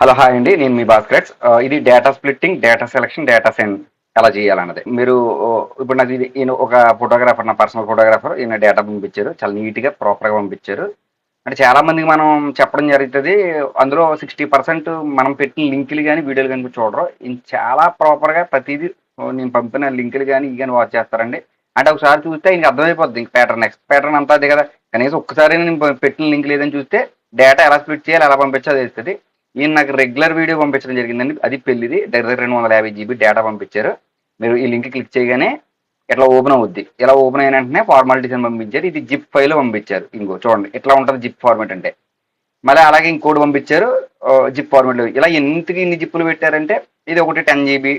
Hello hi అండి. నేను మీ భాస్కర్ ఇది data splitting data selection data send ఎలా చేయాలన్నది. మీరు ఇప్పుడు నాకు ఇది ఈయన ఒక ఫోటోగ్రాఫర్ నా పర్సనల్ ఫోటోగ్రాఫర్ ఈయన డేటా పంపించారు. చాలా నీట్గా ప్రాపర్గా పంపించారు. అంటే చాలామందికి మనం చెప్పడం జరుగుతుంది. అందులో సిక్స్టీ పర్సెంట్ మనం పెట్టిన లింకులు కానీ వీడియోలు కానీ చూడరు. చాలా ప్రాపర్గా ప్రతిదీ నేను పంపిన లింకులు కానీ ఇవి కానీ వాచ్ చేస్తారండి. అంటే ఒకసారి చూస్తే ఇంక అర్థమైపోద్ది ఇంక ప్యాటర్న్ నెక్స్ట్ ప్యాటర్న్ అంతా అదే కదా. కనీసం ఒక్కసారి నేను పెట్టిన లింక్ లేదని చూస్తే డేటా ఎలా స్ప్లిట్ చేయాలి ఎలా పంపించాలి తెలుస్తుంది. ఈయన నాకు రెగ్యులర్ వీడియో పంపించడం జరిగిందండి. అది పెళ్ళిది దగ్గర రెండు వందల యాభై జీబీ డేటా పంపించారు. మీరు ఈ లింక్ క్లిక్ చేయగానే ఇట్లా ఓపెన్ అవుద్ది? ఇలా ఓపెన్ అయిన వెంటనే ఫార్మాలిటీస్ అని పంపించారు. ఇది జిప్ ఫైల్ పంపించారు. ఇంకో చూడండి ఇట్లా ఉంటుంది జిప్ ఫార్మేట్ అంటే. మళ్ళీ అలాగే ఇంకోటి పంపించారు జిప్ ఫార్మాట్ ఇలా ఎంతకి ఇన్ని జిప్పులు పెట్టారంటే ఇది ఒకటి టెన్ జీబీ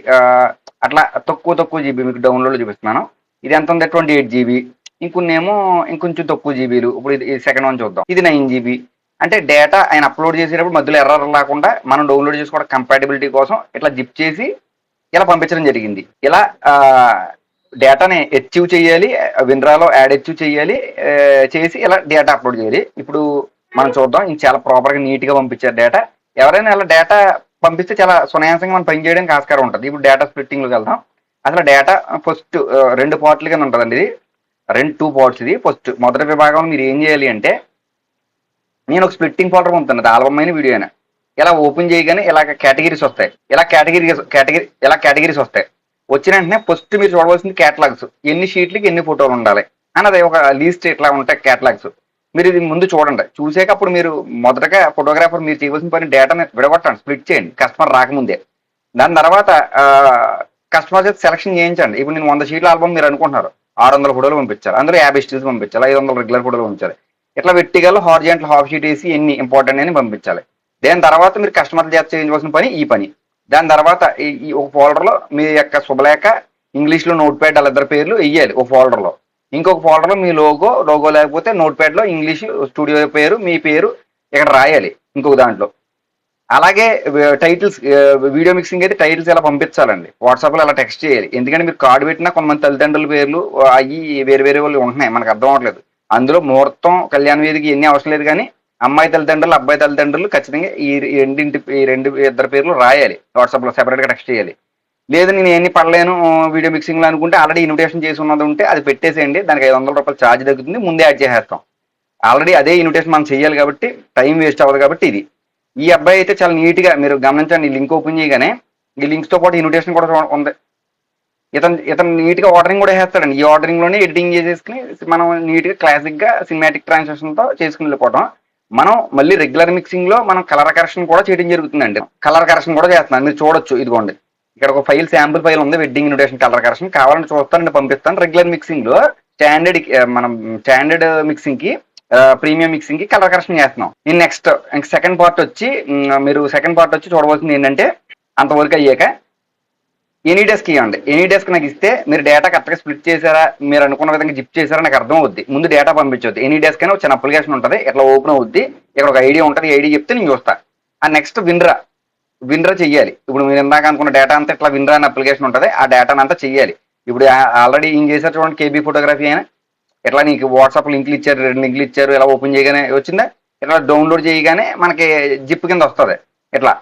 అట్లా తక్కువ తక్కువ జీబీ మీకు డౌన్లోడ్ చూపిస్తున్నాను. ఇది ఎంత ఉంది? ట్వంటీ ఎయిట్ జీబీ ఇంకొన్నేమో ఇంకొంచెం తక్కువ జీబీలు ఇప్పుడు ఇది సెకండ్ వన్ చూద్దాం. ఇది నైన్ జీబీ అంటే డేటా ఆయన అప్లోడ్ చేసేటప్పుడు మధ్యలో ఎర్రర్ లేకుండా మనం డౌన్లోడ్ చేసుకోవడం కంపాటబిలిటీ కోసం ఇట్లా జిప్ చేసి ఇలా పంపించడం జరిగింది. ఇలా డేటాని అచీవ్ చేయాలి విన్రాలో యాడ్ అచీవ్ చేయాలి చేసి ఇలా డేటా అప్లోడ్ చేయాలి. ఇప్పుడు మనం చూద్దాం ఇది చాలా ప్రాపర్గా నీట్గా పంపించారు డేటా ఎవరైనా ఇలా డేటా పంపిస్తే చాలా సునాయాసంగా మనం పని చేయడానికి ఆస్కారం ఉంటుంది. ఇప్పుడు డేటా స్ప్లిట్టింగ్లోకి వెళ్దాం. అసలు డేటా ఫస్ట్ రెండు పార్ట్లు కింద ఉంటుందండి ఇది. రెండు టూ పార్ట్స్ ఇది. ఫస్ట్ మొదటి విభాగంలో మీరు ఏం చేయాలి అంటే నేను ఒక స్ప్లిట్టింగ్ ఫోల్డర్ పంపుతాను ఆల్బమ్ అయిన వీడియో అయినా. ఇలా ఓపెన్ చేయగానే ఇలా కేటగిరీస్ వస్తాయి. ఇలా కేటగిరీ కేటగిరీ ఇలా కేటగిరీస్ వస్తాయి. వచ్చిన వెంటనే ఫస్ట్ మీరు చూడవలసింది క్యాటలాగ్స్ ఎన్ని షీట్లకి ఎన్ని ఫోటోలు ఉండాలి? అన్నది ఒక లీస్ట్ ఇట్లా ఉంటాయి క్యాటలాగ్స్ మీరు ఇది ముందు చూడండి. చూసాక అప్పుడు మీరు మొదటగా ఫోటోగ్రాఫర్ మీరు చేయవలసిన పని డేటాని విడగొట్టండి స్ప్లిట్ చేయండి కస్టమర్ రాకముందే. దాని తర్వాత కస్టమర్ చేత సెలక్షన్ చేయించండి. ఇప్పుడు నేను వంద షీట్ల ఆల్బమ్ మీరు అనుకుంటున్నారు. ఆరు వందల ఫోటోలు పంపించాలి అందులో యాభై స్టిల్స్ పంపించాలి ఐదు వందల రెగ్యులర్ ఫోటోలు పంపించాలి. ఇట్లా వెట్టిగల్ హార్జెంటల్ హాఫ్ షీట్ వేసి ఎన్ని ఇంపార్టెంట్ అని పంపించాలి. దాని తర్వాత మీరు కస్టమర్ చేత చేయించవలసిన పని ఈ పని. దాని తర్వాత ఈ ఒక ఫోల్డర్లో మీ యొక్క శుభలేఖ ఇంగ్లీష్లో నోట్ ప్యాడ్ వాళ్ళిద్దరు పేర్లు వెయ్యాలి ఒక ఫోల్డర్లో ఇంకొక ఫోల్డర్లో మీ లోగో లోగో లేకపోతే నోట్ ప్యాడ్లో ఇంగ్లీష్ స్టూడియో పేరు మీ పేరు ఇక్కడ రాయాలి ఇంకొక దాంట్లో. అలాగే టైటిల్స్ వీడియో మిక్సింగ్ అయితే టైటిల్స్ ఎలా పంపించాలండి? వాట్సాప్లో అలా టెక్స్ట్ చేయాలి. ఎందుకంటే మీరు కార్డు పెట్టినా కొంతమంది తల్లిదండ్రుల పేర్లు అవి వేరే వేరే వాళ్ళు ఉంటున్నాయి. మనకు అర్థం అవ్వట్లేదు. అందులో ముహూర్తం కళ్యాణ వేదిక ఎన్ని అవసరం లేదు కానీ అమ్మాయి తల్లిదండ్రులు అబ్బాయి తల్లిదండ్రులు ఖచ్చితంగా ఈ రెండింటి ఈ రెండు ఇద్దరు పేర్లు రాయాలి. వాట్సాప్లో సెపరేట్గా టెక్స్ట్ చేయాలి. లేదు నేను ఎన్ని పడలేను వీడియో మిక్సింగ్లో అనుకుంటే ఆల్రెడీ ఇన్విటేషన్ చేసి ఉన్నది ఉంటే అది పెట్టేసేయండి. దానికి ఐదు వందల రూపాయలు ఛార్జ్ తగ్గుతుంది ముందే యాడ్ చేసేస్తాం. ఆల్రెడీ అదే ఇన్విటేషన్ మనం చేయాలి కాబట్టి టైం వేస్ట్ అవ్వదు కాబట్టి ఇది. ఈ అబ్బాయి అయితే చాలా నీట్గా మీరు గమనించండి ఈ లింక్ ఓపెన్ చేయగానే ఈ లింక్స్తో పాటు ఇన్విటేషన్ కూడా ఉంది. ఇతను ఇతను నీట్గా ఆర్డరింగ్ కూడా వేస్తాడండి ఈ ఆర్డరింగ్లోనే ఎడిటింగ్ చేసేసుకుని మనం నీట్గా క్లాసిక్గా సినిమాటిక్ ట్రాన్సాక్షన్తో చేసుకుని వెళ్ళిపోవడం మనం మళ్ళీ రెగ్యులర్ మిక్సింగ్లో మనం కలర్ కరెక్షన్ కూడా చేయడం జరుగుతుందండి. కలర్ కరెక్షన్ కూడా చేస్తున్నాను. మీరు చూడొచ్చు. ఇదిగోండి. ఇక్కడ ఒక ఫైల్ శాంపుల్ ఫైల్ ఉంది. వెడ్డింగ్ ఇన్విటేషన్ కలర్ కరెక్షన్ కావాలంటే చూస్తానండి పంపిస్తాను. రెగ్యులర్ మిక్సింగ్లో స్టాండర్డ్ మనం స్టాండర్డ్ మిక్సింగ్కి ప్రీమియం మిక్సింగ్కి కలర్ కరెక్షన్ చేస్తున్నాం. నేను నెక్స్ట్ సెకండ్ పార్ట్ వచ్చి మీరు సెకండ్ పార్ట్ వచ్చి చూడవలసింది ఏంటంటే అంతవరకు అయ్యాక ఎనీ డెస్క్ ఇవ్వండి ఎనీ డెస్క్ నాకు ఇస్తే మీరు డేటా కరెక్ట్గా స్ప్లిట్ చేశారా మీరు అనుకున్న విధంగా జిప్ చేశారా నాకు అర్థం అవుద్ది. ముందు డేటా పంపించొద్దు. ఎనీ డెస్క్ అని ఒక చిన్న అప్లికేషన్ ఉంటుంది. ఇట్లా ఓపెన్ అవుద్ది ఇక్కడ ఒక ఐడియా ఉంటుంది. ఐడియా చెప్తే నేను చూస్తా. ఆ నెక్స్ట్ విన్రా విన్రా చెయ్యాలి. ఇప్పుడు మీరు ఇందాక అనుకున్న డేటా అంతా ఇట్లా విన్రా అనే అప్లికేషన్ ఉంటుంది. ఆ డేటాను అంతా చెయ్యాలి. ఇప్పుడు ఆల్రెడీ ఏం చేశారు చూడండి కేబీ ఫోటోగ్రఫీ అయినా. ఇట్లా నీకు వాట్సాప్ లింక్లు ఇచ్చారు రెండు లింక్లు ఇచ్చారు ఇలా ఓపెన్ చేయగానే వచ్చిందా? ఇట్లా డౌన్లోడ్ చేయగానే మనకి జిప్ కింద వస్తుంది. ఇట్లా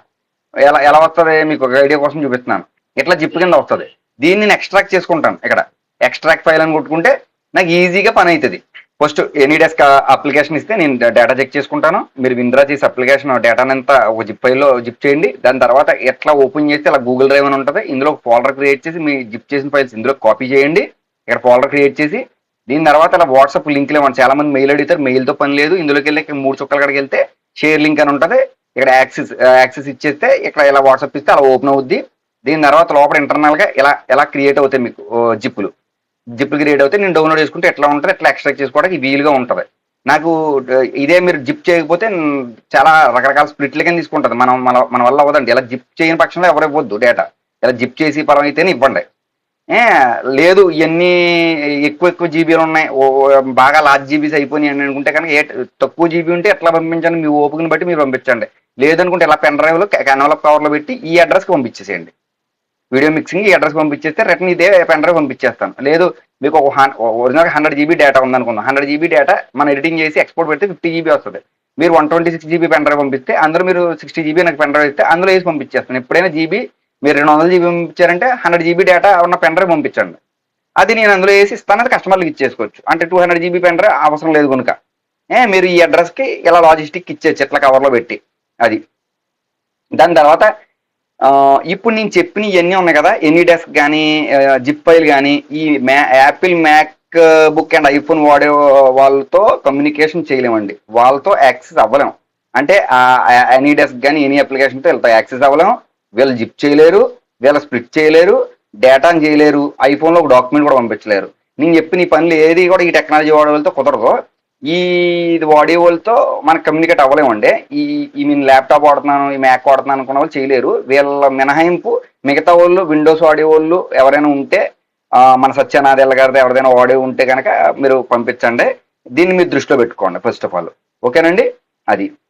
ఎలా ఎలా వస్తుంది? మీకు ఒక ఐడియా కోసం చూపిస్తున్నాను. ఇట్లా జిప్ కింద వస్తుంది. దీన్ని నేను ఎక్స్ట్రాక్ట్ చేసుకుంటాను ఇక్కడ. ఎక్స్ట్రాక్ట్ ఫైల్ అని కొట్టుకుంటే నాకు ఈజీగా పని అవుతుంది ఫస్ట్ ఎనీ డెస్క్ అప్లికేషన్ ఇస్తే నేను డేటా చెక్ చేసుకుంటాను. మీరు వింద్రా చేసి అప్లికేషన్ డేటాను అంతా ఒక జిప్ ఫైల్లో జిప్ చేయండి. దాని తర్వాత ఎట్లా ఓపెన్ చేస్తే అలా గూగుల్ డ్రైవ్ అని ఉంటుంది. ఇందులో ఫోల్డర్ క్రియేట్ చేసి మీ జిప్ చేసిన ఫైల్స్ ఇందులో కాపీ చేయండి. ఇక్కడ ఫోల్డర్ క్రియేట్ చేసి దీని తర్వాత అలా వాట్సాప్ లింక్లు ఇవ్వండి చాలా మంది మెయిల్ అడుగుతారు. మెయిల్తో పని లేదు. ఇందులోకి వెళ్ళి ఇక్కడ మూడు చుక్కల కాడికి వెళ్తే షేర్ లింక్ అని ఉంటుంది. ఇక్కడ యాక్సెస్ యాక్సెస్ ఇచ్చేస్తే ఇక్కడ ఇలా వాట్సాప్ ఇస్తే అలా ఓపెన్ అవుద్ది. దీని తర్వాత లోపల ఇంటర్నల్గా ఇలా ఎలా క్రియేట్ అవుతాయి మీకు జిప్పులు. జిప్పులు క్రియేట్ అవుతాయి నేను డౌన్లోడ్ చేసుకుంటే ఎట్లా ఉంటుంది ఎట్లా ఎక్స్ట్రాక్ట్ చేసుకోవడానికి వీలుగా ఉంటుంది. నాకు ఇదే మీరు జిప్ చేయకపోతే చాలా రకరకాల స్ప్లిట్ల కింద తీసుకుంటుంది. మనం మన మన వల్ల అవ్వదండి. ఇలా జిప్ చేయని పక్షంలో ఎవరు ఇవ్వద్దు డేటా ఇలా జిప్ చేసి పరం అయితేనే ఇవ్వండి లేదు ఇవన్నీ ఎక్కువ ఎక్కువ జీబీలు ఉన్నాయి. ఓ బాగా లార్జ్ జీబీస్ అయిపోయినాయి అని అనుకుంటే కనుక ఏ తక్కువ జీబీ ఉంటే ఎట్లా పంపించండి మీ ఓపికని బట్టి మీరు పంపించండి. లేదనుకుంటే ఇలా పెన్ డ్రైవ్లో ఎన్వలప్ కవర్లో పెట్టి ఈ అడ్రస్కి పంపించేసేయండి. వీడియో మిక్సింగ్ ఈ అడ్రస్ పంపించేస్తే రిటర్న్ ఇదే పెన్ డ్రైవ్ పంపించేస్తాను. లేదు మీకు ఒక ఒరిజినల్ హండ్రెడ్ జీబీ డేటా ఉందనుకుందాం. హండ్రెడ్ జీబీ డేటా మనం ఎడిటింగ్ చేసి ఎక్స్పోర్ట్ పెడితే ఫిఫ్టీ జీబీ వస్తుంది. మీరు one twenty six GB pen drive పంపిస్తే అందరూ మీరు సిక్స్టీ జీబీ నాకు పెన్ డ్రైవ్ ఇస్తే అందులో వేసి పంపించేస్తాను. ఎప్పుడైనా జీబీ మీరు రెండు వందల జీబీ పంపించారంటే హండ్రెడ్ జీబీ డేటా ఉన్న పెన్ డ్రైవ్ పంపించండి. అది నేను అందులో వేసి ఇస్తాను అది కస్టమర్లకు ఇచ్చేసుకోవచ్చు. అంటే two hundred GB pen drive అవసరం లేదు కనుక ఏ మీరు ఈ అడ్రస్కి ఇలా లాజిస్టిక్ ఇచ్చేయచ్చు ఇట్లా కవర్లో పెట్టి అది. దాని తర్వాత ఇప్పుడు నేను చెప్పిన ఇవన్నీ ఉన్నాయి కదా ఎనీ డెస్క్ కానీ జిప్ ఫైల్ కానీ ఈ మ్యా Apple MacBook and iPhone వాడే వాళ్ళతో కమ్యూనికేషన్ చేయలేమండి. వాళ్ళతో యాక్సెస్ అవ్వలేం. అంటే ఎనీ డెస్క్ కానీ ఎనీ అప్లికేషన్తో వీళ్ళతో యాక్సెస్ అవ్వలేం. వీళ్ళు జిప్ చేయలేరు వీళ్ళు స్ప్లిట్ చేయలేరు డేటాను చేయలేరు ఐఫోన్లో ఒక డాక్యుమెంట్ కూడా పంపించలేరు. నేను చెప్పిన ఈ పనులు ఏది కూడా ఈ టెక్నాలజీ వాడే వాళ్ళతో కుదరదు. ఈ ఇది వాడే వాళ్ళతో మనకు కమ్యూనికేట్ అవ్వలేమండి. ఈ ఈ నేను ల్యాప్టాప్ వాడుతున్నాను ఈ మ్యాక్ వాడుతున్నాను అనుకున్న వాళ్ళు చేయలేరు. వీళ్ళ మినహాయింపు మిగతా వాళ్ళు విండోస్ వాడే వాళ్ళు ఎవరైనా ఉంటే మన సత్యనాథెల్ల గారిది ఎవరిదైనా వాడే ఉంటే కనుక మీరు పంపించండి. దీన్ని మీరు దృష్టిలో పెట్టుకోండి ఫస్ట్ ఆఫ్ ఆల్ ఓకేనండి? అది.